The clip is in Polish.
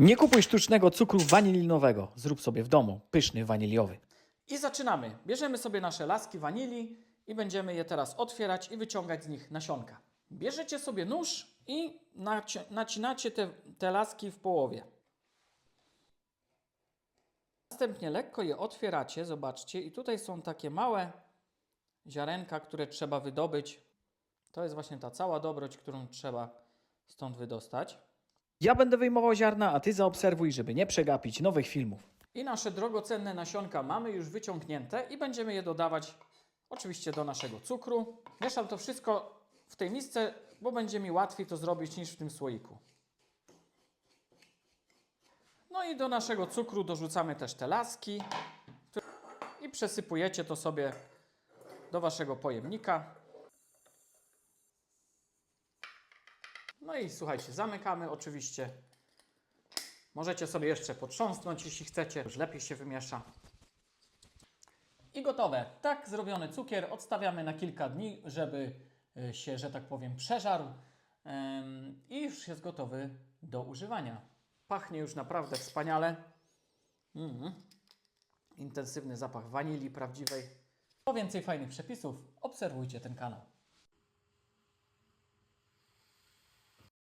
Nie kupuj sztucznego cukru wanilinowego. Zrób sobie w domu pyszny waniliowy. I zaczynamy. Bierzemy sobie nasze laski wanilii i będziemy je teraz otwierać i wyciągać z nich nasionka. Bierzecie sobie nóż i naci- nacinacie te, te laski w połowie. Następnie lekko je otwieracie, zobaczcie, i tutaj są takie małe ziarenka, które trzeba wydobyć. To jest właśnie ta cała dobroć, którą trzeba stąd wydostać. Ja będę wyjmował ziarna, a ty zaobserwuj, żeby nie przegapić nowych filmów. I nasze drogocenne nasionka mamy już wyciągnięte i będziemy je dodawać oczywiście do naszego cukru. Mieszam to wszystko w tej misce, bo będzie mi łatwiej to zrobić niż w tym słoiku. No i do naszego cukru dorzucamy też te laski i przesypujecie to sobie do waszego pojemnika. No i słuchajcie, zamykamy oczywiście. Możecie sobie jeszcze potrząsnąć, jeśli chcecie, już lepiej się wymiesza. I gotowe. Tak zrobiony cukier odstawiamy na kilka dni, żeby y, się, że tak powiem, przeżarł i już jest gotowy do używania. Pachnie już naprawdę wspaniale. Mhm. Intensywny zapach wanilii prawdziwej. Po więcej fajnych przepisów obserwujcie ten kanał.